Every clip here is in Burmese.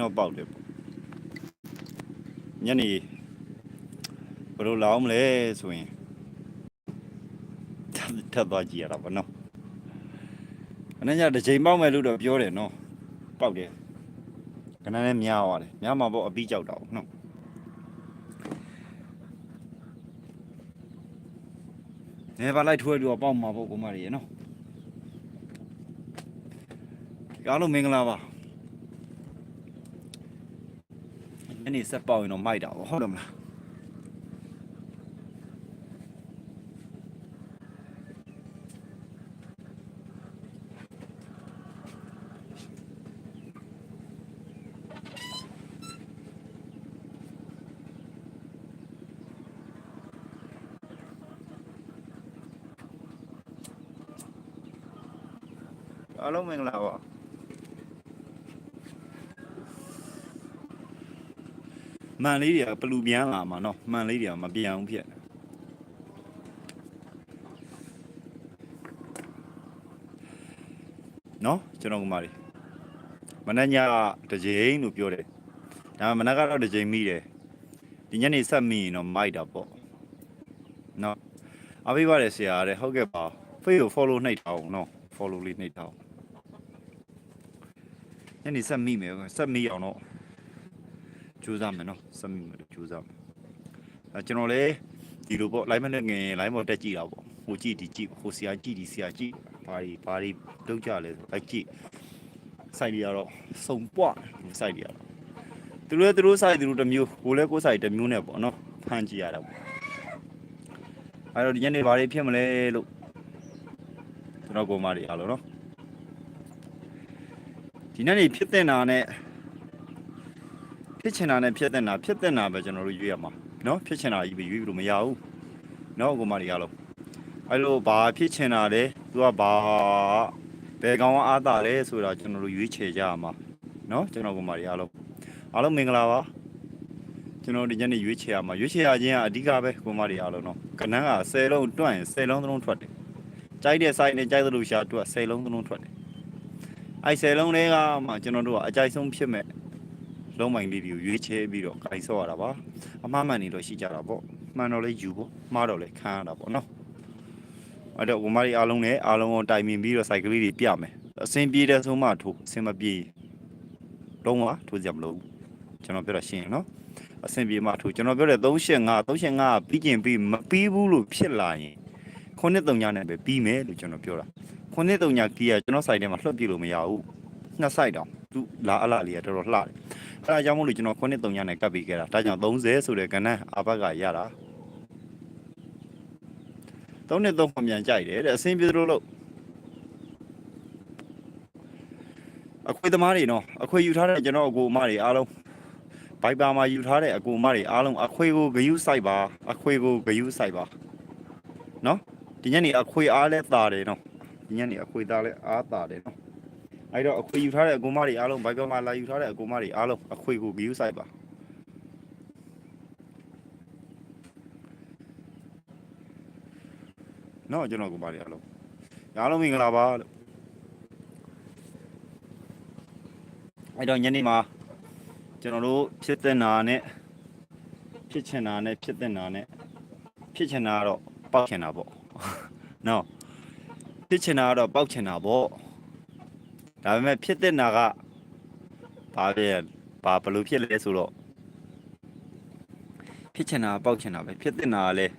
တော့ပေါက်တယ်ပေါ့ညနေဘယ်လိုလောင်းမလဲဆိုရင်ထပ်ထပ်သွားကြည့်ရတာပေါ့နော်အနေညတစ်ချိန်ပေါက်မယ်လို့တော့ပြောတယ်နော်ပေါက်တယ်ခဏနဲ့များသွားတယ်များမှာပေါ့အပြီးကြောက်တာပေါ့နော်နေပါလိုက်ထွေးလို့ပေါက်မှာပေါ့ကိုမကြီးရနော်အားလုံးမင်္ဂလာပါ ညနေဆက်ပေါက်ရင်တော့မိုက်တာပေါ့ဟုတ်တယ်မလားအားလုံးမင်္ဂလာပါ မှန်လေးတွေကပလူပြန်လာမှာနော်မှန်လေးတွေကမပြောင်းဖြစ်တယ်နော်ကျွန်တော်ကမာရီမနက်ညကတကြိမ်လို့ပြောတယ်ဒါမနက်ကတော့တကြိမ်မိတယ်ဒီညနေဆက်မိရင်တော့မိုက်တာပေါ့နော်အပိပါတယ်ဆရာတဲ့ဟုတ်ကဲ့ပါ face ကို follow နှိပ်ထားအောင်နော် follow လေးနှိပ်ထားအောင်ညနေဆက်မိမယ်ဆက်မိအောင်တော့ ကြိုးစားမယ်နော်စက်မိမယ်လို့ကြိုးစားမယ်အဲကျွန်တော်လည်းဒီလိုပေါ့ line မနဲ့ငယ် line ပေါ်တက်ကြည့်တာပေါ့ဟိုကြည့်ဒီကြည့်ဟိုဆရာကြည့်ဒီဆရာကြည့်ဘာဒီဘာဒီလောက်ကြလဲဆိုလိုက်ကြည့်စိုက်တွေကတော့စုံပွားစိုက်တွေကတော့သူတို့လည်းသူတို့စိုက်သူတို့တစ်မျိုးကိုလည်းကိုယ်စိုက်တစ်မျိုးနဲ့ပေါ့နော်ဖန်ကြည့်ရတာပေါ့အဲတော့ဒီညနေဘာတွေဖြစ်မလဲလို့ကျွန်တော်ကိုမတွေအားလို့နော်ဒီနေ့နေဖြစ်တဲ့နာနဲ့ ဖြစ်ချင်တာနဲ့ဖြစ်တဲ့နာဖြစ်တဲ့နာပဲကျွန်တော်တို့ရွေးရမှာနော်ဖြစ်ချင်တာကြီးပဲရွေးလို့မရဘူးနော်အကိုမတွေကလုံးအဲ့လိုဘာဖြစ်ချင်တာလဲသူကဘာဘယ်ကောင်အားတာလဲဆိုတာကျွန်တော်တို့ရွေးချယ်ကြရမှာနော်ကျွန်တော်ကိုမတွေအားလုံးအားလုံးမင်္ဂလာပါကျွန်တော်ဒီညနေရွေးချယ်ရမှာရွေးချယ်ရခြင်းကအဓိကပဲကိုမတွေအားလုံးတော့ကနန်းက10လုံးတွန့်10လုံးသလုံးထွက်တယ်ကြိုက်တဲ့ site နဲ့ကြိုက်သလိုရှာတွက်10လုံးသလုံးထွက်တယ်အဲ့10လုံးတွေကမှကျွန်တော်တို့ကအကြိုက်ဆုံးဖြစ်မဲ့ လုံးမိုင်လေးတွေကိုရွေးချယ်ပြီးတော့ဂိုင်းဆော့ရတာပါအမှားမှန်နေတော့ရှိကြတာပေါ့မှန်တော့လဲယူပေါ့မှားတော့လဲခံရတာပေါ့နော်အဲ့တော့ဝမရီအားလုံးနဲ့အားလုံးကိုတိုင်ပင်ပြီးတော့စိုက်ကလေးတွေပြမယ်အစင်ပြေတဲ့ဆုံးမှထိုးအစင်မပြေလုံးဝထိုးကြမလို့ကျွန်တော်ပြောတာရှင်းနော်အစင်ပြေမှထိုးကျွန်တော်ပြောတဲ့385 385ပြီးကျင်ပြီးမပြီးဘူးလို့ဖြစ်လာရင်ခုနှစ်တုံညာနဲ့ပဲပြီးမယ်လို့ကျွန်တော်ပြောတာခုနှစ်တုံညာကီးကကျွန်တော်စိုက်ထဲမှာလွှတ်ပြလို့မရဘူးနှစ်စိုက်တောင် သူလာအလားလေးကတော်တော်လှတယ်အဲဒါကြောင့်မို့လို့ကျွန်တော်ခုနှစ်3ညနဲ့ကပ်ပြီးခဲ့တာဒါကြောင့်30ဆိုတဲ့ကဏ္ဍအဘက်ကရတာ3နှစ်3မှမြန်ကြိုက်တယ်တဲ့အစင်းပြေလို့လို့အခွေသမားတွေနော်အခွေယူထားတဲ့ကျွန်တော်အကူအမတွေအားလုံးဘိုက်ပါမှာယူထားတဲ့အကူအမတွေအားလုံးအခွေကိုဂယုစိုက်ပါအခွေကိုဂယုစိုက်ပါနော်ဒီညနေအခွေအားလဲတာတယ်နော်ဒီညနေအခွေသားလဲအားတာတယ်နော် အဲ့တော့အခွေယူထားတဲ့အကူမတွေအားလုံးဘိုက်ကမှလာယူထားတဲ့အကူမတွေအားလုံးအခွေကို view site ပါနော်ကျွန်တော်ကူမတွေအားလုံးအားလုံးမင်္ဂလာပါလို့အဲ့တော့ညနေမှာကျွန်တော်တို့ဖြစ်တဲ့နာနဲ့ဖြစ်ချင်တာနဲ့ဖြစ်တဲ့နာနဲ့ဖြစ်ချင်တာကတော့ပောက်ချင်တာပေါ့နော်ဖြစ်ချင်တာကတော့ပောက်ချင်တာပေါ့ ဒါပေမဲ့ဖြစ်တဲ့နာကဘာပဲဘာဘယ်လိုဖြစ်လဲဆိုတော့ဖြစ်ချင်တာပောက်ချင်တာပဲဖြစ်တဲ့နာကလည်း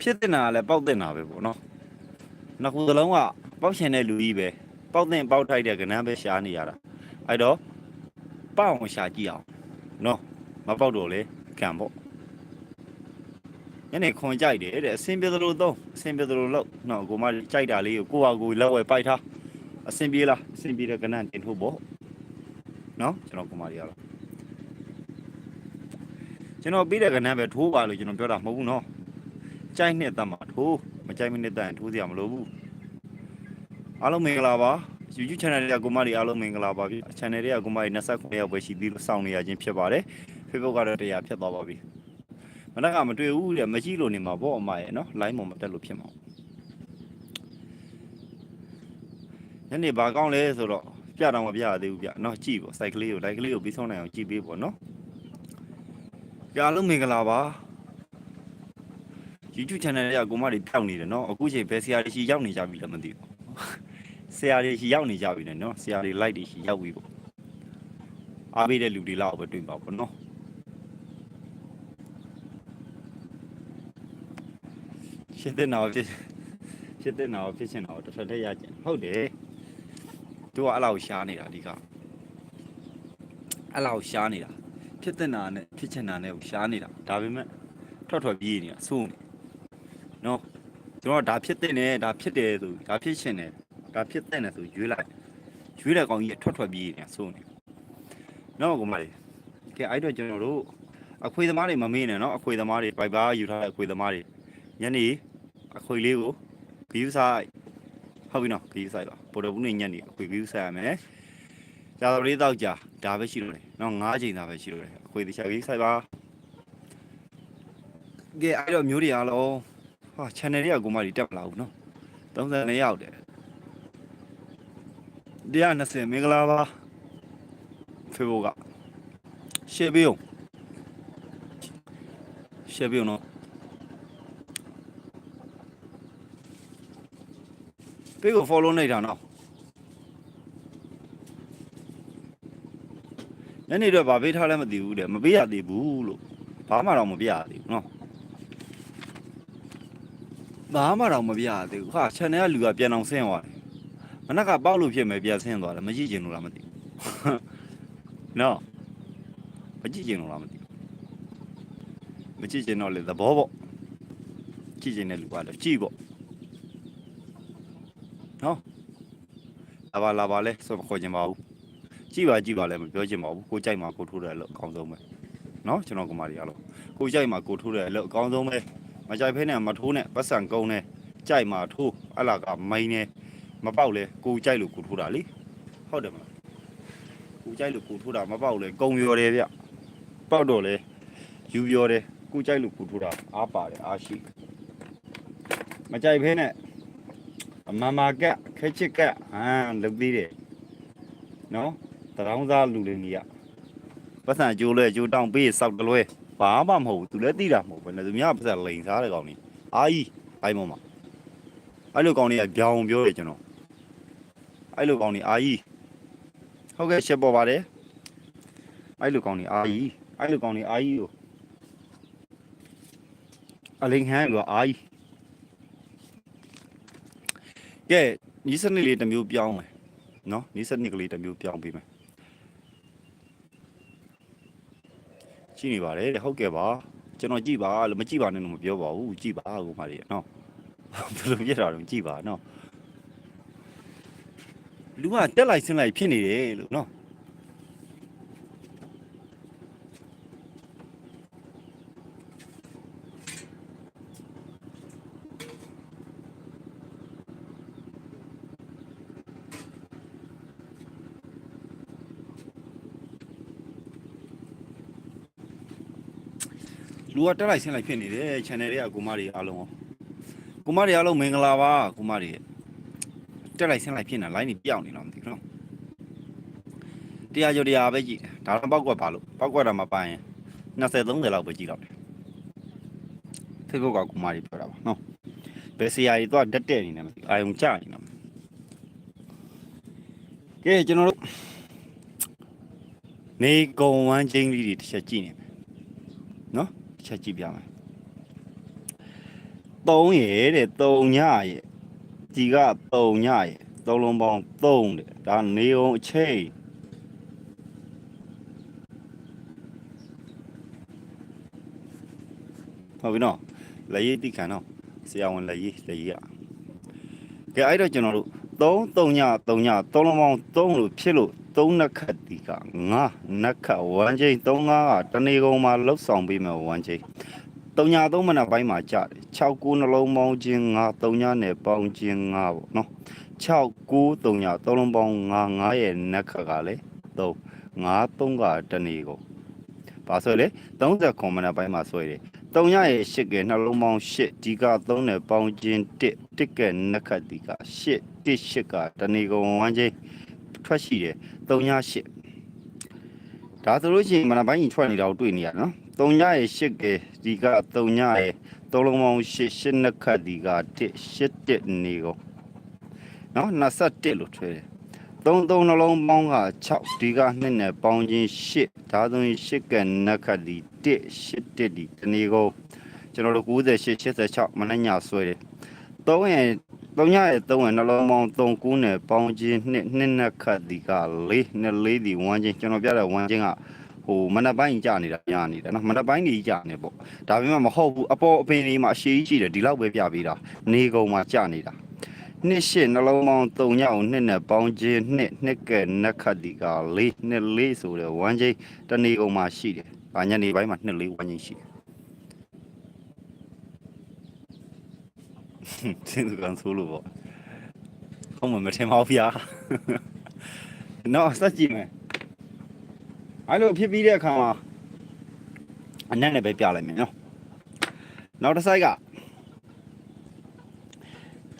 ဖြစ်တဲ့နာကလည်းပောက်တဲ့နာပဲပေါ့နော်နှစ်ခုသလုံးကပောက်ချင်တဲ့လူကြီးပဲပောက်တဲ့ပောက်ထိုက်တဲ့ကဏ္ဍပဲရှားနေရတာအဲ့တော့ပောက်အောင်ရှာကြည့်အောင်နော်မပောက်တော့လေကံပေါ့ညနေခွန်ကြိုက်တယ်တဲ့အစင်ပြေသလိုသုံးအစင်ပြေသလိုလောက်နော်ကိုမကြိုက်တာလေးကိုကိုဟာကိုလောက်ဝဲပိုက်ထား အဆင်ပြေလားအဆင်ပြေတဲ့ကဏ္ဍတင်ထုတ်ဖို့နော်ကျွန်တော်ကုမာရီရတော့ကျွန်တော်ပြီးတဲ့ကဏ္ဍပဲထိုးပါလို့ကျွန်တော်ပြောတာမဟုတ်ဘူးနော်ကြိုက်နှစ်သက်မှာထိုးမကြိုက်မနှစ်သက်ရင်ထိုးစရာမလိုဘူးအားလုံးမင်္ဂလာပါ YouTube channel တွေကကုမာရီအားလုံးမင်္ဂလာပါပြီ channel တွေကကုမာရီ29ရောက်ပဲရှိပြီးလို့စောင့်နေရခြင်းဖြစ်ပါတယ် Facebook ကတော့တရားဖြစ်သွားပါပြီမနက်ကမတွေ့ဘူးတဲ့မကြည့်လို့နေမှာပေါ့အမရဲ့နော် line ပေါ်မတက်လို့ဖြစ်မှာ ညနေဘာကောင်းလဲဆိုတော့ပြပြတော့မပြရသေးဘူးဗျနော်ကြည့်ပေါ့စိုက်ကလေးကိုလိုက်ကလေးကိုပြီးဆုံးနိုင်အောင်ကြည့်ပေးပေါ့နော်ကြာလုံးမင်္ဂလာပါ YouTube channel လေးကကိုမတွေပြောင်းနေတယ်နော်အခုချိန်ဘယ်ဆရာတွေရှိရောက်နေကြပြီလဲမသိဘူးဆရာတွေရှိရောက်နေကြပြီလေနော်ဆရာတွေ like တွေရှိရောက်ပြီပေါ့အားပေးတဲ့လူတွေလောက်ပဲတွေ့ပါပေါ့နော်ရှင်းတဲ့ nào ဖြစ်ရှင်းတဲ့ nào ဖြစ်ရှင်တော့တစ်ဖက်တည်းရကျင်ဟုတ်တယ် သူကအဲ့လောက်ရှားနေတာဒီကအဲ့လောက်ရှားနေတာဖြစ်တဲ့နာနဲ့ဖြစ်ချင်တာနဲ့ကိုရှားနေတာဒါပေမဲ့ထွက်ထွက်ပြေးနေတာစိုးနေနော်ကျွန်တော်ဒါဖြစ်တဲ့နဲ့ဒါဖြစ်တယ်ဆိုဒါဖြစ်ရှင်တယ်ဒါဖြစ်တဲ့နဲ့ဆိုရွေးလိုက်ရွေးတဲ့ကောင်ကြီးကထွက်ထွက်ပြေးနေဆိုနေနော်ကောင်မလေးကဲအဲ့တော့ကျွန်တော်တို့အခွေသမားတွေမမေးနဲ့နော်အခွေသမားတွေဘိုက်ဘာယူထားတဲ့အခွေသမားတွေညနေအခွေလေးကိုဂယူဆိုင်ဟုတ်ပြီနော်ဂယူဆိုင်ပါ ပေါ်တော်ဘူးနေညက်နေအခွေပြီးဆက်ရမယ်ကြာပရိတော့ကြာဒါပဲရှိလို့တယ်နော်၅ချိန်ဒါပဲရှိလို့တယ်အခွေတခြားကြီးဆက်ပါကဲအဲ့တော့မျိုးတွေအားလုံးဟာ channel တွေကကိုမကြီးတက်မလာဘူးနော်34ရောက်တယ်120မင်္ဂလာပါ Facebook က share ပေးအောင် share ပေးအောင်နော် ပေးကို follow နေတာနော်ညနေတော့ဗာပေးထားလည်းမသိဘူးတဲ့မပေးရသေးဘူးလို့ဘာမှတော့မပြရသေးဘူးနော်ဘာမှတော့မပြရသေးဘူးဟာ channel ကလူကပြန်အောင်ဆင်းသွားတယ်မနက်ကပေါက်လို့ဖြစ်မယ်ပြန်ဆင်းသွားတယ်မကြည့်ချင်လို့လားမသိဘူးနော်မကြည့်ချင်လို့လားမသိဘူးမကြည့်ချင်တော့လေသဘောပေါ့ကြည့်ချင်တဲ့လူကလည်းကြည့်ပေါ့ နော်လာပါလာပါလဲဆိုမခေါ်ချင်ပါဘူးကြည့်ပါကြည့်ပါလဲမပြောချင်ပါဘူးကိုကြိုက်မှာကိုထိုးတယ်လို့အကောင်းဆုံးပဲနော်ကျွန်တော်ကမာရီအားလို့ကိုကြိုက်မှာကိုထိုးတယ်လို့အကောင်းဆုံးပဲမကြိုက်ဖဲနဲ့မထိုးနဲ့ပတ်စံကုန်းနဲ့ကြိုက်မှာထိုးအလားကမိန်နဲ့မပေါက်လဲကိုကြိုက်လို့ကိုထိုးတာလေဟုတ်တယ်မလားကိုကြိုက်လို့ကိုထိုးတာမပေါက်လဲကုံပြော်တယ်ဗျပေါက်တော့လဲယူပြော်တယ်ကိုကြိုက်လို့ကိုထိုးတာအားပါတယ်အားရှိမကြိုက်ဖဲနဲ့ အမမကက်ခဲချစ်ကက်ဟမ်လုပ်သေးတယ်နော်တရောင်းစားလူတွေနေရပတ်စံကြိုးလဲကြိုးတောင်းပေးစောက်တလွဲဘာမှမဟုတ်ဘူးသူလည်းသိတာမဟုတ်ဘူးနဲ့သူများပါစက်လိန်စားတဲ့ကောင်ကြီးအာကြီးဘိုင်းပေါ်မှာအဲ့လိုကောင်ကြီးကပြောင်းပြောတယ်ကျွန်တော်အဲ့လိုကောင်ကြီးအာကြီးဟုတ်ကဲ့ရှက်ပေါ်ပါတယ်အဲ့လိုကောင်ကြီးအာကြီးအဲ့လိုကောင်ကြီးအာကြီးကိုအလိန်ဟန်ကအာကြီး ကဲနီးစနစ်လေးတစ်မျိုးပြောင်းမယ်နော်နီးစနစ်ကလေးတစ်မျိုးပြောင်းပေးမယ်ကြည့်နေပါတယ်တဲ့ဟုတ်ကဲ့ပါကျွန်တော်ကြည့်ပါလို့မကြည့်ပါနဲ့လို့မပြောပါဘူးကြည့်ပါကိုမလေးနော်ဘယ်လိုပြတာတော့ကြည့်ပါနော်လူကတက်လိုက်ဆင်းလိုက်ဖြစ်နေတယ်လို့နော် လူကတက်လိုက်ဆင်းလိုက်ဖြစ်နေတယ် channel တွေကကိုမတွေအားလုံးရောကိုမတွေအားလုံးမင်္ဂလာပါကိုမတွေတက်လိုက်ဆင်းလိုက်ဖြစ်နေ line တွေပြောင်းနေတော့မသိဘူးနော်တရားကျော်တရားပဲကြည့်တယ်ဒါတော့ပောက်ကွက်ပါလို့ပောက်ကွက်တာမပိုင်ရင်20 30လောက်ပဲကြည့်တော့တယ် Facebook ကကိုမတွေပြောတာပါနော်ဘယ်ဆရာကြီးတော့တက်တဲ့နေနေမသိဘူးအာယုံကြနေတော့ကဲကျွန်တော်တို့နေကုံဝမ်းချင်းလေးတွေတစ်ချက်ကြည့်နေမယ်နော်တစ် ချက်ကြည့်ပြမယ်3ရဲ့တဲ့3ညရဲ့ဒီက3ညရဲ့သုံးလုံးပေါင်း3တဲ့ဒါနေအောင်အချိန်ဟုတ်ပြီနော်လက်ရည်တိခံနော်ဆရာဝန်လက်ရည်လက်ရည်อ่ะကဲအဲ့တော့ကျွန်တော်တို့3 3ည3ညသုံးလုံးပေါင်း3လို့ဖြစ်လို့ 3နက်ခတ်ဒီက9နက်ခတ်1ချိန်3 5ကတနေကုန်မှာလှုပ်ဆောင်ပေးမယ်1ချိန်3ည3မနက်ပိုင်းမှာကြတယ်6 9နှလုံးပေါင်းခြင်း9 3ညနဲ့ပေါင်းခြင်း9ပေါ့နော်6 9 3ည3လုံးပေါင်း9 9ရဲ့နက်ခတ်ကလည်း3 9 3ကတနေကုန်ဘာဆိုလဲ30မနက်ပိုင်းမှာဆွဲတယ်3ညရဲ့8ကနှလုံးပေါင်း8ဒီက3နဲ့ပေါင်းခြင်း1 1ကနက်ခတ်ဒီက8 1 8ကတနေကုန်1ချိန် ထွက်ရှိတယ်3ည8ဒါဆိုလို့ရှိရင်မနက်ပိုင်းကြီးထွက်နေတာကိုတွေ့နေရနော်3ညရဲ့8ကဲဒီက3ညရဲ့သုံးလုံးပေါင်း8 8နှစ်ခတ်ဒီက1 8တက်နေကုန်နော်21လို့ထွဲတယ်သုံးသုံးနှလုံးပေါင်းက6ဒီကနှစ်နဲ့ပေါင်းချင်း8ဒါဆိုရင်8ကနှစ်ခတ်ဒီ1 8တက်ဒီတနေကုန်ကျွန်တော်တို့98 86မနေ့ညဆွဲတယ်3ရဲ့ 3ညရဲ့3ရဲ့နှလုံးပေါင်း3ကူးနဲ့ပေါင်းချင်း2နှစ်နှစ်ခတ်ဒီက4နှစ်4ဒီ1ချင်းကျွန်တော်ပြတဲ့1ချင်းကဟိုမနက်ပိုင်းကြာနေတာညာနေတာနော်မနက်ပိုင်းကြီးကြာနေပေါ့ဒါပေမဲ့မဟုတ်ဘူးအပေါ်အပင်လေးမှာအရှိကြီးရှိတယ်ဒီလောက်ပဲပြပေးတာနေကုန်မှာကြာနေတာနှစ်ရှစ်နှလုံးပေါင်း3ညောင်နှစ်နဲ့ပေါင်းချင်းနှစ်နှစ်ကဲနက်ခတ်ဒီက4နှစ်4ဆိုတဲ့1ချင်းတနေကုန်မှာရှိတယ်။ဗာညနေပိုင်းမှာနှစ်4 1ချင်းရှိတယ်။ သင်သူကန်ဆိုလို့ပေါ့။ဟုတ်မမထင်ပါဘူးဗျာ။နော်စက်ကြည့်မယ်။အဲ့လိုဖြစ်ပြီးတဲ့အခါမှာအနက်နဲ့ပဲပြလိုက်မယ်နော်။နောက်တစ်ဆိုင်က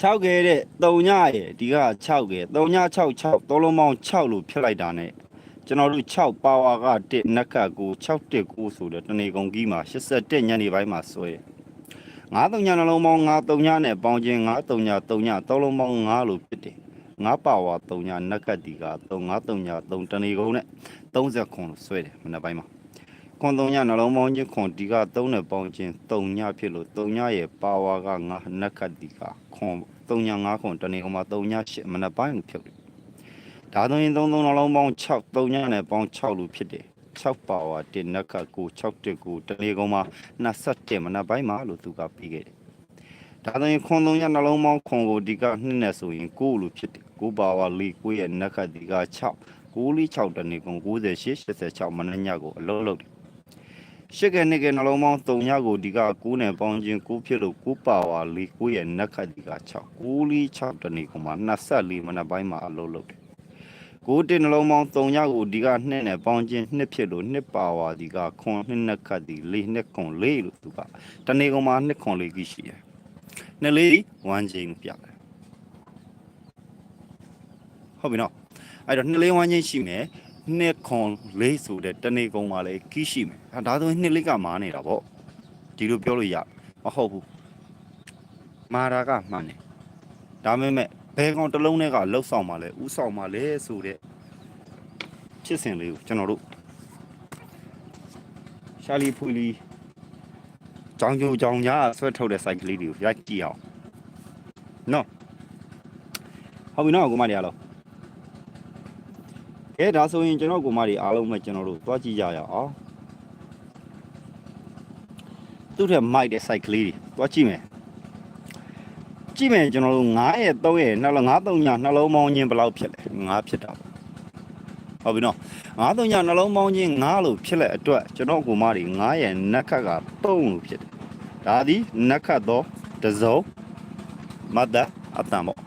6ခဲတဲ့3ညရဲ့ဒီက6ခဲ3ည6 6သုံးလုံးပေါင်း6လို့ဖြစ်လိုက်တာ ਨੇ ကျွန်တော်တို့6ပါဝါက1နက်ကကို6တက်9ဆိုတဲ့တနေကုန်ကြီးမှာ87ညနေပိုင်းမှာဆွဲတယ် 9 3ညနှလုံးပေါင်း9 3ညနဲ့ပေါင်းခြင်း9 3ည3ညသုံးလုံးပေါင်း9လို့ဖြစ်တယ်9ပါဝါ3ညနက်ကဒီက3 9 3ည3တနေကုန်နဲ့30ခွန်လို့ဆွဲတယ်မနေ့ပိုင်းမှာခွန်3ညနှလုံးပေါင်းခြင်းခွန်ဒီက3နဲ့ပေါင်းခြင်း3ညဖြစ်လို့3ညရဲ့ပါဝါက9နက်ကဒီကခွန်3ည9ခွန်တနေကုန်မှာ3ည8မနေ့ပိုင်းလို့ဖြစ်တယ်ဒါဆိုရင်3 3နှလုံးပေါင်း6 3ညနဲ့ပေါင်း6လို့ဖြစ်တယ် 6ပါဝါ1နက်က9 6တက်9တနေကုန်မှာ27မနေ့ပိုင်းမှာလို့သူကပြီးခဲ့တယ်ဒါဆိုရင်ခွန်3ညနှလုံးပေါင်းခွန်ကိုဒီက2နဲ့ဆိုရင်9လို့ဖြစ်တယ်9ပါဝါ4 9ရဲ့နက်ကဒီက6 9လေး6တနေကုန်98 86မနေ့ညကိုအလုံးလုံးတယ်ရှစ်ကနေ့ကနှလုံးပေါင်း3ညကိုဒီက9နဲ့ပေါင်းခြင်း9ဖြစ်လို့9ပါဝါ4 9ရဲ့နက်ကဒီက6 9လေး6တနေကုန်မှာ24မနေ့ပိုင်းမှာအလုံးလုံးတယ် ကိုတင်နှလုံးပေါင်း3ညကိုဒီက2နဲ့ပေါင်းခြင်း2ဖြစ်လို့2ပါဝါဒီကခွန်2နက်ခတ်ဒီ4နှစ်ခွန်4လို့သူကတနေကုန်မှာ2ခွန်4ကြီးရှိတယ်နှစ်လေး1ချင်းပြတယ်ဟုတ်ပြီနော်အဲ့တော့နှစ်လေး1ချင်းရှိမယ်နှစ်ခွန်4ဆိုတဲ့တနေကုန်မှာလည်းကြီးရှိမယ်အဲဒါဆိုရင်နှစ်လေးကမာနေတာပေါ့ဒီလိုပြောလို့ရမဟုတ်ဘူးမာတာကမှန်တယ်ဒါပေမဲ့ ဘယ်ကောင်တစ်လုံးတည်းကလှုပ်ဆောင်မှလဲဥဆောင်မှလဲဆိုတဲ့ဖြစ်စဉ်လေးကိုကျွန်တော်တို့ရှာလီဖူလီကြောင်ကျိုကြောင်ကြားဆွဲထုတ်တဲ့စိုက်ကလေးတွေကိုရိုက်ကြည့်အောင်နော်ဟုတ်ပြီနော်ကိုမတွေအားလုံးကဲဒါဆိုရင်ကျွန်တော်ကိုမတွေအားလုံးပဲကျွန်တော်တို့သွားကြည့်ကြရအောင်သူ့ထက်မိုက်တဲ့စိုက်ကလေးတွေသွားကြည့်မယ် ကြည့်မယ်ကျွန်တော်တို့9ရဲ့3ရဲ့နှလုံး9 3ညနှလုံးပေါင်းခြင်းဘယ်လောက်ဖြစ်လဲ9ဖြစ်တာပေါ့ဟုတ်ပြီနော်9 3ညနှလုံးပေါင်းခြင်း9လို့ဖြစ်လက်အတွက်ကျွန်တော်ကိုမတွေ9ရဲ့နက်ခတ်က3လို့ဖြစ်တယ်ဒါသည်နက်ခတ်သောတစုံမတ်တာအတန်ပေါ့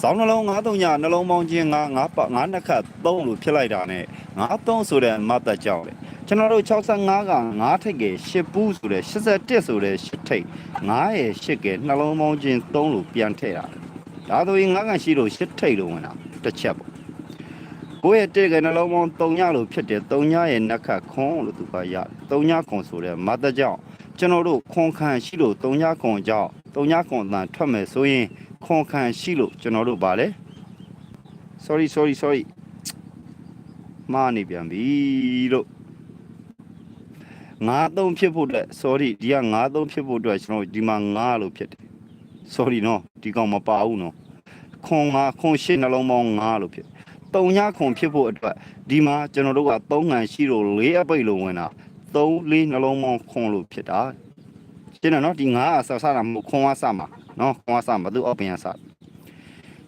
စောင်းနှလုံး9 3ညနှလုံးပေါင်းခြင်း9 9ပါ9နက်ခတ်3လို့ဖြစ်လိုက်တာ ਨੇ 9 3ဆိုတဲ့မတ်တာကြောင့်လေ ကျွန်တော်တို့65က9ထိပ်က10ပူးဆိုတဲ့81ဆိုတဲ့10ထိပ်9ရဲ့10ကနှလုံးပေါင်းခြင်း3လို့ပြန်ထည့်တာဒါဆိုရင်9ကန်ရှိလို့10ထိပ်လို့ဝင်တာတစ်ချက်ပေါ့ကိုယ့်ရဲ့တဲ့ကနှလုံးပေါင်း3ညလို့ဖြစ်တယ်3ညရဲ့နက်ခတ်ခွန်လို့သူကရတယ်3ညခွန်ဆိုတဲ့မတ်တာကြောင့်ကျွန်တော်တို့ခွန်ခံရှိလို့3ညခွန်ကြောင့်3ညခွန်အတန်ထွက်မယ်ဆိုရင်ခွန်ခံရှိလို့ကျွန်တော်တို့ဗာလဲ sorry sorry sorry မှားနေပြန်ပြီလို့ 9-3ဖြစ်ဖို့အတွက် sorry ဒီက9-3ဖြစ်ဖို့အတွက်ကျွန်တော်ဒီမှာ9လို့ဖြစ်တယ် sorry နော်ဒီကောင်မပါဘူးနော်ခွန်9ခွန်8နှလုံးပေါင်း9လို့ဖြစ်တုံညခွန်ဖြစ်ဖို့အတွက်ဒီမှာကျွန်တော်တို့က3ငံရှိလို့4အပိတ်လို့ဝင်တာ3 4နှလုံးပေါင်းခွန်လို့ဖြစ်တာရှင်းတယ်နော်ဒီ9အဆဆတာမဟုတ်ခွန်ကစမှာနော်ခွန်ကစမှာသူအောက်ပြန်စ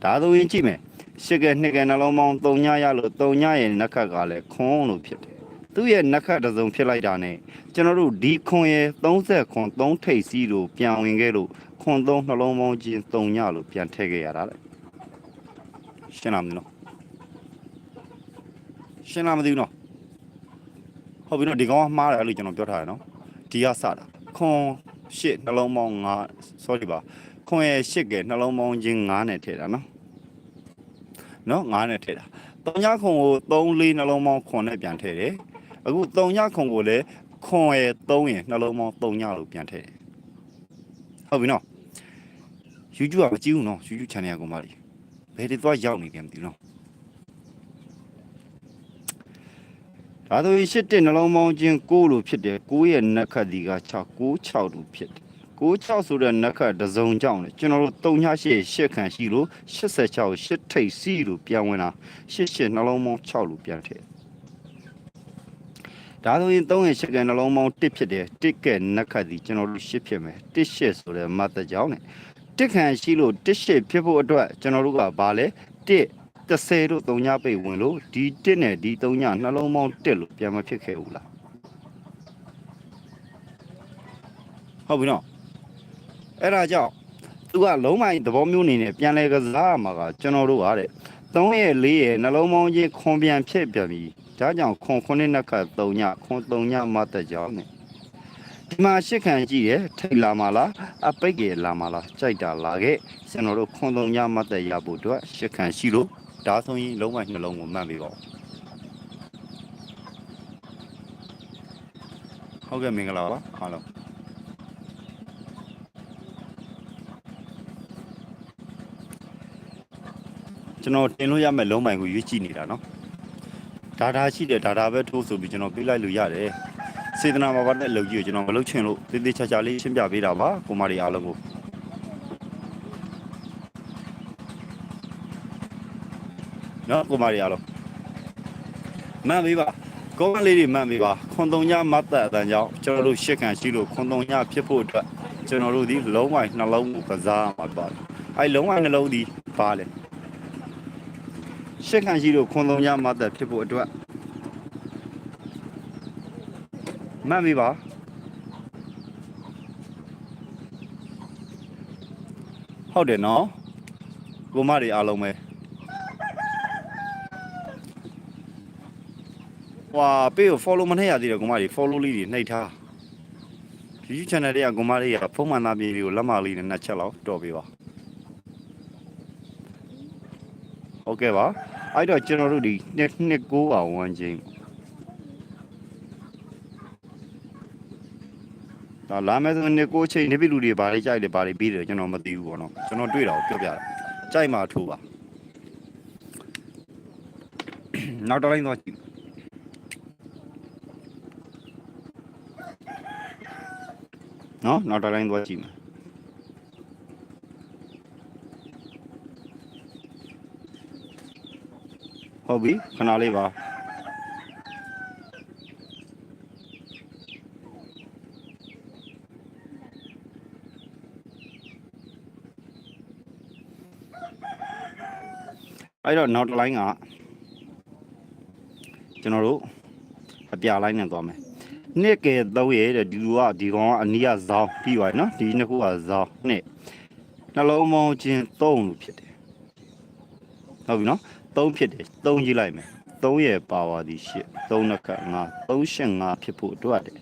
ဒါဆိုရင်ကြည့်မယ်ရှစ်ကဲနှစ်ကဲနှလုံးပေါင်း3ညရလို့3ညရဲ့နက်ခတ်ကလည်းခွန်လို့ဖြစ်တယ် သူ့ရဲ့နက်ခတ်တစ်စုံဖြစ်လိုက်တာ ਨੇ ကျွန်တော်တို့ဒီခွန်ရဲ့30ခွန်3ထိပ်စီးလို့ပြန်ဝင်ခဲ့လို့ခွန်3နှလုံးပေါင်းချင်း3ညလို့ပြန်ထည့်ခဲ့ရတာလေရှင်းလားမသိဘူးနော်ရှင်းလားမသိဘူးနော်ဟုတ်ပြီနော်ဒီကောင်ကမှားတယ်အဲ့လိုကျွန်တော်ပြောထားတယ်နော်ဒီကစတာခွန်ရှစ်နှလုံးပေါင်း9 sorry ပါခွန်ရဲ့ရှစ်ကဲနှလုံးပေါင်းချင်း9နဲ့ထည့်တာနော်နော်9နဲ့ထည့်တာ3ညခွန်ကို3 4နှလုံးပေါင်းခွန်နဲ့ပြန်ထည့်တယ် အခု3ညခွန်ကိုလည်းခွန်ရယ်3ရယ်နှလုံးပေါင်း3ညလို့ပြန်ထည့်တယ်ဟုတ်ပြီနော် YouTube ကမကြည့်ဘူးနော် YouTube channel ကကောင်မလေးဘယ်တွေသွားရောက်နေတယ်မသိဘူးနော်ဒါဆိုရင်ရှစ်တဲ့နှလုံးပေါင်းချင်း6လို့ဖြစ်တယ်6ရဲ့နက်ခတ်ဒီက6 6 6လို့ဖြစ်တယ်96ဆိုတဲ့နက်ခတ်တစ်စုံကြောင့်လေကျွန်တော်တို့3ည8 8ခန့်ရှိလို့86 8ထိပ်စီလို့ပြန်ဝင်တာ88နှလုံးပေါင်း6လို့ပြန်ထည့် ဒါဆိုရင်3ရဲ့8ကနှလုံးပေါင်း1ဖြစ်တယ်1ကနက်ခတ်ဒီကျွန်တော်တို့8ဖြစ်မယ်1 8ဆိုတဲ့မတ်တကြောင့်လေ1ခန့်ရှိလို့1 8ဖြစ်ဖို့အတွက်ကျွန်တော်တို့ကဘာလဲ1 30တို့3ညပိတ်ဝင်လို့ဒီ1နဲ့ဒီ3ညနှလုံးပေါင်း1လို့ပြန်မဖြစ်ခဲ့ဘူးလားဟုတ်ပြီနော်အဲ့ဒါကြောင့်သူကလုံးမိုင်းသဘောမျိုးအနေနဲ့ပြန်လဲကစားမှာကကျွန်တော်တို့ကတဲ့3ရဲ့4ရဲ့နှလုံးပေါင်းချင်းခွန်ပြန်ဖြစ်ပြန်ပြီ ဒါကြောင့်ခွန်9နှစ်ခတ်3ညခွန်3ညမတ်တဲ့ကြောင့် ਨੇ ဒီမှာရှစ်ခံကြည့်ရထိတ်လာမလားအပိတ်ကေလာမလားကြိုက်တာလာခဲ့ကျွန်တော်တို့ခွန်3ညမတ်တဲ့ရဖို့အတွက်ရှစ်ခံရှိလို့ဒါဆိုရင်လုံးဝနှလုံးကိုမှတ်ပေးပါဦးဟုတ်ကဲ့မင်္ဂလာပါအားလုံးကျွန်တော်တင်လို့ရမယ့်လုံးပိုင်ကိုရွေးကြည့်နေတာเนาะ ဒါဒါရှိတယ်ဒါဒါပဲထိုးဆိုပြီးကျွန်တော်ပြေးလိုက်လို့ရတယ်စေတနာမှာပါတဲ့လုံကြီးကိုကျွန်တော်မလုပ်ချင်လို့တေးသေးချာချာလေးရှင်းပြပေးတာပါကိုမတွေအားလုံးကိုနော်ကိုမတွေအားလုံးမှန်ပြီပါကောင်းလေးတွေမှန်ပြီပါခွန်တုံညမတ်သက်အတန်းကြောင့်ကျွန်တော်တို့ရှစ်ခံရှိလို့ခွန်တုံညဖြစ်ဖို့အတွက်ကျွန်တော်တို့ဒီလုံးဝနှလုံးကိုကစားမှာပါတယ်အဲလုံးဝနှလုံးဒီပါလေ ရှက်ခံရှိလို့ခွန်သုံးရမတ်သက်ဖြစ်ဖို့အတွက်မှတ်ပြီပါဟုတ်တယ်နော်ကိုမတွေအားလုံးပဲဟွာပေးကို follow မနှိပ်ရသေးတယ်ကိုမတွေ follow လေးတွေနှိပ်ထား YouTube channel တွေကကိုမတွေကဖုန်းမှန်သားပြေလေးကိုလက်မလေးနဲ့နှစ်ချက်လောက်တော့ပေးပါဟုတ်ကဲ့ပါ အဲ့တော့ကျွန်တော်တို့ဒီနှစ်နှစ်ကိုအောင်ဝမ်းချင်းဒါလာမယ်ဆိုနှစ်ကိုချိန်နေပြီလူတွေဘာတွေကြိုက်လဲဘာတွေပြီးတယ်ကျွန်တော်မသိဘူးပေါ့နော်ကျွန်တော်တွေ့တာကိုပြောပြတာကြိုက်မှထိုးပါနောက်တစ်လိုက်တော့ကြည့်နော်နောက်တစ်လိုက်တော့ကြည့်မယ် ဟုတ်ပြီခဏလေးပါအဲ့တော့နောက်တစ်လိုင်းကကျွန်တော်တို့အပြလိုင်းနဲ့သွားမယ်နှစ်ကဲသုံးရဲတဲ့ဒီလူကဒီကောင်ကအနီးကဇောင်းပြီးပါနော်ဒီနှစ်ခုကဇောင်းနှစ်နှလုံးပေါင်းချင်းသုံးလို့ဖြစ်တယ်ဟုတ်ပြီနော် 3ဖြစ်တယ်3ရေးလိုက်မယ်3ရဲ့ပါဝါဒီရှစ်3နှစ်ခတ်5 3ရှစ်5ဖြစ်ဖို့အတွက်တယ်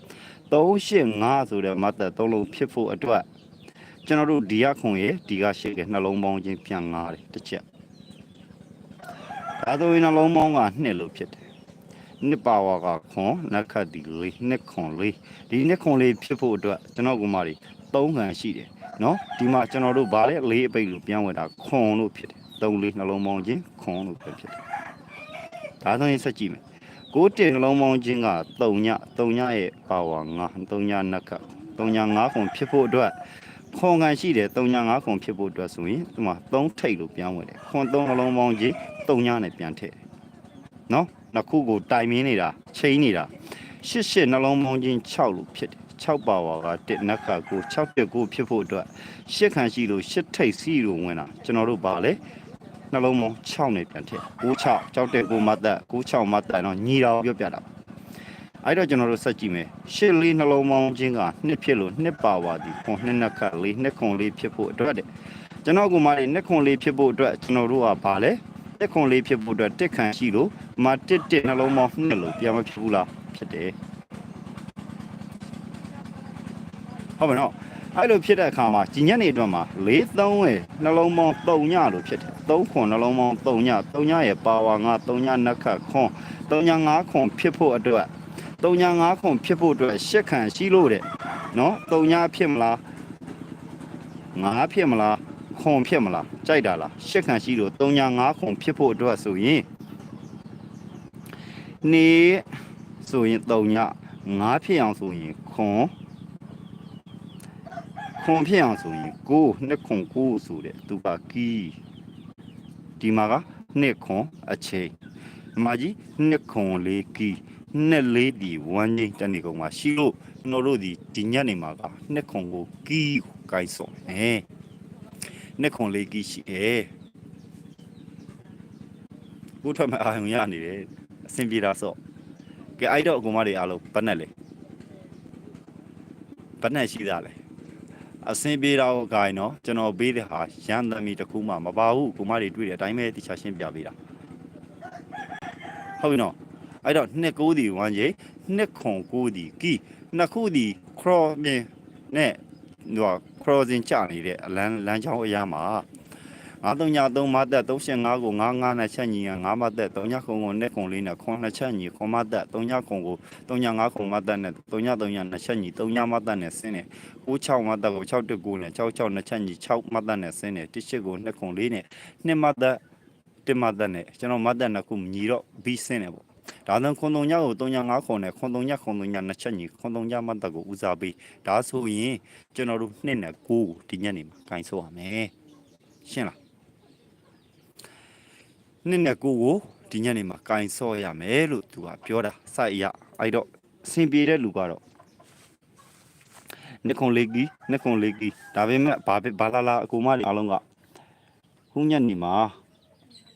3ရှစ်5ဆိုတဲ့မတ်သက်3လုံးဖြစ်ဖို့အတွက်ကျွန်တော်တို့ဒီရခွန်ရဲ့ဒီကရှစ်ကနှလုံးပေါင်းချင်းပြန်5တယ်တစ်ချက်ဒါဆိုရင်နှလုံးပေါင်းက2လို့ဖြစ်တယ်နှစ်ပါဝါကခွန်နက်ခတ်ဒီလေးနှစ်ခွန်လေးဒီနှစ်ခွန်လေးဖြစ်ဖို့အတွက်ကျွန်တော်ကမာရီ3ခံရှိတယ်နော်ဒီမှာကျွန်တော်တို့ဗာလဲလေးအပိတ်လို့ပြန်ဝင်တာခွန်လို့ဖြစ်တယ် 3လေးနှလုံးပေါင်းချင်းခွန်လို့ပဲဖြစ်တယ်။ဒါဆိုရင်ဆက်ကြည့်မယ်။ကိုတင်နှလုံးပေါင်းချင်းက3ည3ညရဲ့ပါဝါ9 3ညနက်က3ည9ခွန်ဖြစ်ဖို့အတွက်ခွန်ကန်ရှိတယ်3ည9ခွန်ဖြစ်ဖို့အတွက်ဆိုရင်ဒီမှာ3ထိတ်လို့ပြန်ဝင်တယ်။ခွန်3နှလုံးပေါင်းချင်း3ညနဲ့ပြန်ထည့်တယ်။နော်နှစ်ခုကိုတိုင်မင်းနေတာချိန်နေတာရှစ်ရှစ်နှလုံးပေါင်းချင်း6လို့ဖြစ်တယ်။6ပါဝါက1နက်ကကို6တက်ကိုဖြစ်ဖို့အတွက်ရှစ်ခံရှိလို့ရှစ်ထိတ်စီလို့ဝင်တာကျွန်တော်တို့ပါလေ နှလုံးပေါင်း6နဲ့ပြန်ထည့်96ကြောက်တဲ့ကိုမတ်သက်96မတ်သက်တော့ညီတော်ပြောပြတာပါအဲ့တော့ကျွန်တော်တို့ဆက်ကြည့်မယ်ရှစ်လေးနှလုံးပေါင်းချင်းကနှစ်ဖြစ်လို့နှစ်ပါဝါဒီခွန်နှစ်နှစ်ခတ်လေးနှစ်ခွန်လေးဖြစ်ဖို့အတွက်တဲ့ကျွန်တော်ကမှလည်းနှစ်ခွန်လေးဖြစ်ဖို့အတွက်ကျွန်တော်တို့ကဗာလဲတစ်ခွန်လေးဖြစ်ဖို့အတွက်တစ်ခန့်ရှိလို့မတစ်တစ်နှလုံးပေါင်းနှစ်လို့ပြန်မဖြစ်ဘူးလားဖြစ်တယ်ဟုတ်မနော် အဲ့လိုဖြစ်တဲ့အခါမှာဒီညနေအတွက်မှာ၄၃ရဲ့နှလုံးပေါင်း3ညလို့ဖြစ်တယ်3ခွန်နှလုံးပေါင်း3ည3ညရဲ့ပါဝါ9 3ညနက်ခတ်ခွန်3ည5ခွန်ဖြစ်ဖို့အတွက်3ည5ခွန်ဖြစ်ဖို့အတွက်ရှစ်ခံရှိလို့တဲ့နော်3ညဖြစ်မလား5ဖြစ်မလားခွန်ဖြစ်မလားကြိုက်တာလားရှစ်ခံရှိလို့3ည5ခွန်ဖြစ်ဖို့အတွက်ဆိုရင်နေဆိုရင်3ည5ဖြစ်အောင်ဆိုရင်ခွန် ခွန်ဖြစ်အောင်ဆိုရင်9နှစ်ခွန်9ဆိုတဲ့သူကကီးဒီမှာကနှစ်ခွန်အချိန်ဒီမှာကြီးနှစ်ခွန်လေးကီးနှစ်လေးဒီဝမ်းကြီးတနေ့ကုန်မှာရှိလို့ကျွန်တော်တို့ဒီဒီညနေမှာကနှစ်ခွန်ကိုကီးကိုင်ဆောင်အဲနှစ်ခွန်လေးကီးရှိတယ်ဘုထမအာယုံရနေတယ်အဆင်ပြေတာဆော့ကဲအဲ့တော့အကူမတွေအားလုံးဘတ်နဲ့လေဘတ်နဲ့ရှိသားလေ အဆင်ပြေတာကိုဂိုင်းနော်ကျွန်တော်ပေးတဲ့ဟာရန်သမီတစ်ခုမှမပါဘူးအကူမတွေတွေ့တဲ့အတိုင်းပဲတခြားရှင်းပြပေးတာဟုတ်ပြီနော်အဲ့တော့နှစ်ကိုးဒီဝမ်းကြီးနှစ်ခွန်ကိုးဒီကီနှစ်ခုဒီ cross မြင်နဲ့ဟို crossing ကြနေတဲ့အလန်းလမ်းကြောင်းအရာမှာ 933မတ်သက်35ကို95နဲ့ချက်ညီက9မတ်သက်3ညခုံကိုနဲ့ခုံလေးနဲ့ခွန်နှစ်ချက်ညီခွန်မတ်သက်3ညခုံကို3ည5ခုံမတ်သက်နဲ့3ည3ညနှစ်ချက်ညီ3ညမတ်သက်နဲ့ဆင်းတယ်96မတ်သက်ကို6တက်ကိုနဲ့66နှစ်ချက်ညီ6မတ်သက်နဲ့ဆင်းတယ်တစ်ချစ်ကိုနှစ်ခုံလေးနဲ့2မတ်သက်1မတ်သက်နဲ့ကျွန်တော်မတ်သက်နှစ်ခုညီတော့ပြီးဆင်းတယ်ပေါ့ဒါဆိုခွန်တုံညကို3ည5ခုံနဲ့ခွန်တုံညခွန်တုံညနှစ်ချက်ညီခွန်တုံညမတ်သက်ကိုဦးစားပေးဒါဆိုရင်ကျွန်တော်တို့2နဲ့9ကိုဒီညနေမှာဂိုင်းဆိုရမယ်ရှင်းလား နှစ်နဲ့ကိုကိုဒီညနေမှာကင်ဆော့ရမယ်လို့သူကပြောတာစိုက်ရအဲ့တော့အဆင်ပြေတဲ့လူကတော့နှစ်ခွန်လေးကြီးနှစ်ခွန်လေးကြီးဒါပေမဲ့ဘာဖြစ်ဘာလာလာအကူမတွေအားလုံးကခုညနေမှာ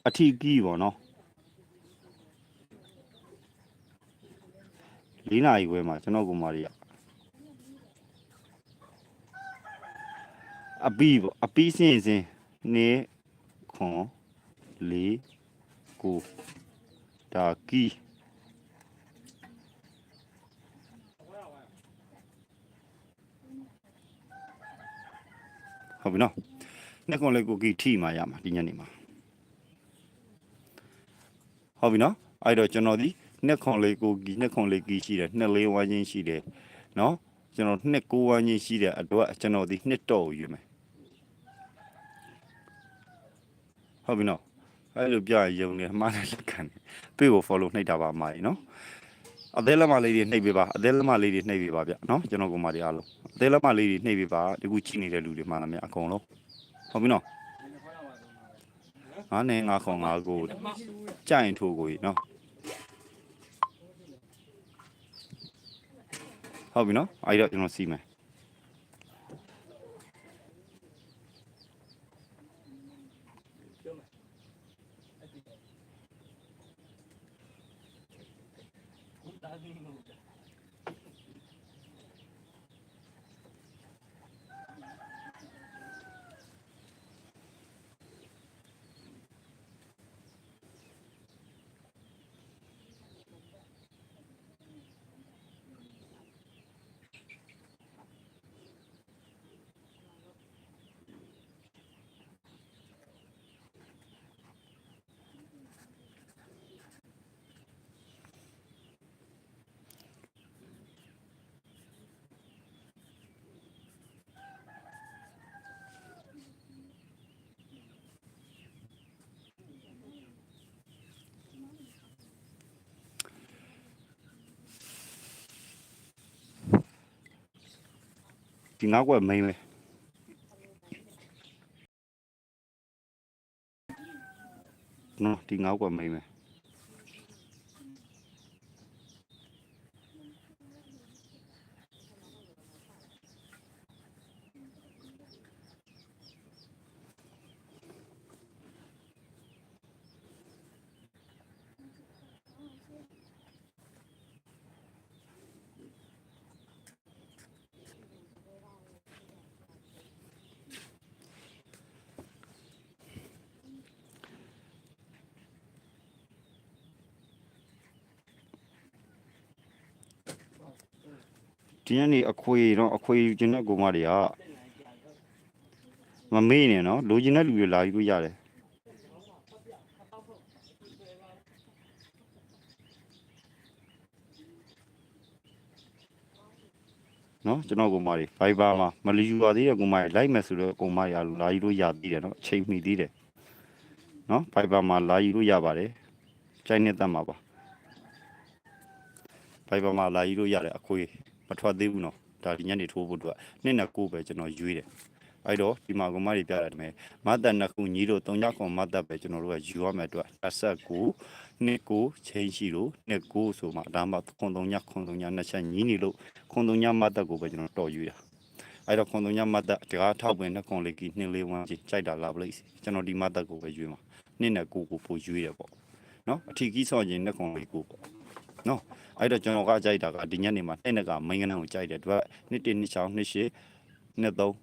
အထီးကြီးပေါ့နော်လေးနာရီဝဲမှာကျွန်တော်ကူမတွေကအပီးပေါ့အပီးစင်စင်နေခွန်လေး ကိုဒါကီဟုတ်ပြီနော်နှစ်ခွန်လေးကိုကီထိမှရမှာဒီညနေမှာဟုတ်ပြီနော်အဲ့တော့ကျွန်တော်ဒီနှစ်ခွန်လေးကိုကီနှစ်ခွန်လေးကီရှိတယ်နှစ်လေးဝမ်းချင်းရှိတယ်နော်ကျွန်တော်နှစ်ကိုဝမ်းချင်းရှိတဲ့အတွက်ကျွန်တော်ဒီနှစ်တော့ကိုယူမယ်ဟုတ်ပြီနော် အဲ့လိုပြရင်ယုံနေမှားတယ်လက်ခံတယ်ပြေကို follow နှိပ်တာပါမာကြီးနော်အသေးလက်မလေးတွေနှိပ်ပေးပါအသေးလက်မလေးတွေနှိပ်ပေးပါဗျနော်ကျွန်တော်ကမာတွေအားလုံးအသေးလက်မလေးတွေနှိပ်ပေးပါဒီခုချိနေတဲ့လူတွေမှန်လားမြအကုန်လုံးဟုတ်ပြီနော်ငါနဲ့ငါခေါင်ငါကိုကြိုင်ထိုးကိုကြီးနော်ဟုတ်ပြီနော်အဲ့တော့ကျွန်တော်စီးမယ် ဒီငါ့ကွက်မိန်ပဲနော်ဒီငါ့ကွက်မိန်ပဲ ဒီကနေ့အခွေတော့အခွေယူခြင်းတဲ့ကိုမတွေကမမေ့နဲ့နော်လိုချင်တဲ့လူတွေလာယူလို့ရတယ်နော်ကျွန်တော်ကိုမတွေ Viber မှာမလီယူပါသေးတဲ့ကိုမတွေလိုက်မယ်ဆိုတော့ကိုမတွေလာယူလို့ရသေးတယ်နော်အချိန်မီသေးတယ်နော် Viber မှာလာယူလို့ရပါတယ်ကြိုင်နေတတ်မှာပါ Viber မှာလာယူလို့ရတယ်အခွေ မထွက်သေးဘူးနော်ဒါဒီညနေထိုးဖို့အတွက်နှစ်နဲ့ကိုပဲကျွန်တော်ရွေးတယ်အဲ့တော့ဒီမှာကိုမလေးပြရတယ်မယ်မတ်တက်နှစ်ခုညီတို့၃ညခွန်မတ်တက်ပဲကျွန်တော်တို့ကယူရမယ်အတွက်တစ်ဆက်ကိုနှစ်ကိုချင်းရှိလို့နှစ်ကိုဆိုမှဒါမှခွန်၃ညခွန်၃ညနှစ်ချက်ညီနေလို့ခွန်တုံညမတ်တက်ကိုပဲကျွန်တော်တော်ယူတာအဲ့တော့ခွန်တုံညမတ်တက်တကားထောက်ပင်နဲ့ခွန်လေးကြီးနှင်းလေးဝမ်းကြီးကြိုက်တာလာပလိမ့်စီကျွန်တော်ဒီမတ်တက်ကိုပဲယူမှာနှင်းနဲ့ကိုကိုပိုယူရတယ်ပေါ့နော်အထီကြီးဆော့ရင်နဲ့ခွန်လေးကိုပေါ့ နော်အဲ့တော့ကျွန်တော်ကကြိုက်တာကဒီညနေမှာတဲ့နဲ့ကမိန်းကနန်းကိုကြိုက်တယ်သူကနှစ်တစ်နှစ်ချောင်းနှစ်ရှစ်နှစ်သုံး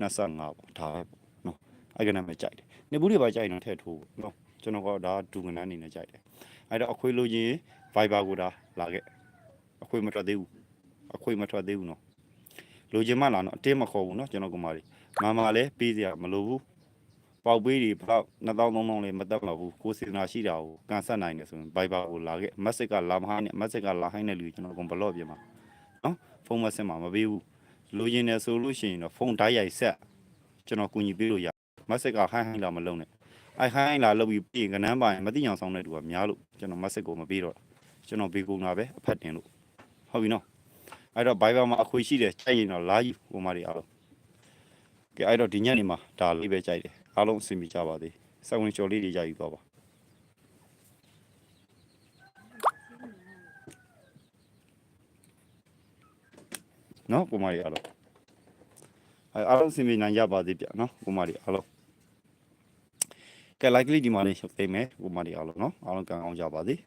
နှစ်ဆ၅ပေါ့ဒါပဲပေါ့နော်အဲ့ကနန်းပဲကြိုက်တယ်နေဘူးတွေပါကြိုက်တော့ထည့်ထိုးပေါ့နော်ကျွန်တော်ကဒါဒူကနန်းအနေနဲ့ကြိုက်တယ်အဲ့တော့အခွေးလို့ရင် Viber ကိုဒါလာခဲ့အခွေးမထွက်သေးဘူးအခွေမထွက်သေးဘူးနော်လိုချင်မှလာတော့အတင်းမခေါ်ဘူးနော်ကျွန်တော်ကမာရီမာမာလည်းပေးစရာမလိုဘူး ပေါက်ပေးတွေဘလောက်2000 3000လေးမတက်တော့ဘူးကိုစေတနာရှိတာကိုကန်ဆက်နိုင်တယ်ဆိုရင်ဘိုင်ဘာကိုလာခဲ့မက်စစ်ကလာမဟိုင်းနဲ့မက်စစ်ကလာဟိုင်းတဲ့လူကျွန်တော်ကဘလော့ပြင်မှာနော်ဖုန်းမဆက်မှာမပေးဘူးလိုချင်တယ်ဆိုလို့ရှိရင်တော့ဖုန်းဓာတ်ရိုက်ဆက်ကျွန်တော်ကူညီပေးလို့ရမက်စစ်ကဟိုင်းဟိုင်းလာမလုံးနဲ့အဲဟိုင်းလာလုပ်ပြီးပြင်ကနန်းပိုင်မတိအောင်ဆောင်တဲ့သူကများလို့ကျွန်တော်မက်စစ်ကိုမပေးတော့ကျွန်တော်ပေးကုန်တာပဲအဖက်တင်လို့ဟုတ်ပြီနော်အဲ့တော့ Viber မှာအခွေရှိတယ်ကြိုက်ရင်တော့လာယူဟိုမှာတွေအားလုံးကဲအဲ့တော့ဒီညနေမှာဒါလေးပဲကြိုက်တယ် အားလုံးအဆင်ပြေကြပါသေးစက်ဝင်ချော်လေးတွေရယူသွားပါနော်ကိုမကြီးအားလုံးအဲ့အားလုံးအဆင်ပြေနိုင်ကြပါသေးဗျနော်ကိုမကြီးအားလုံးကဲ like လေးဒီမှာလေးရှုပ်သိမ်းမယ်ကိုမကြီးအားလုံးနော်အားလုံးကံအောင်ကြပါသေး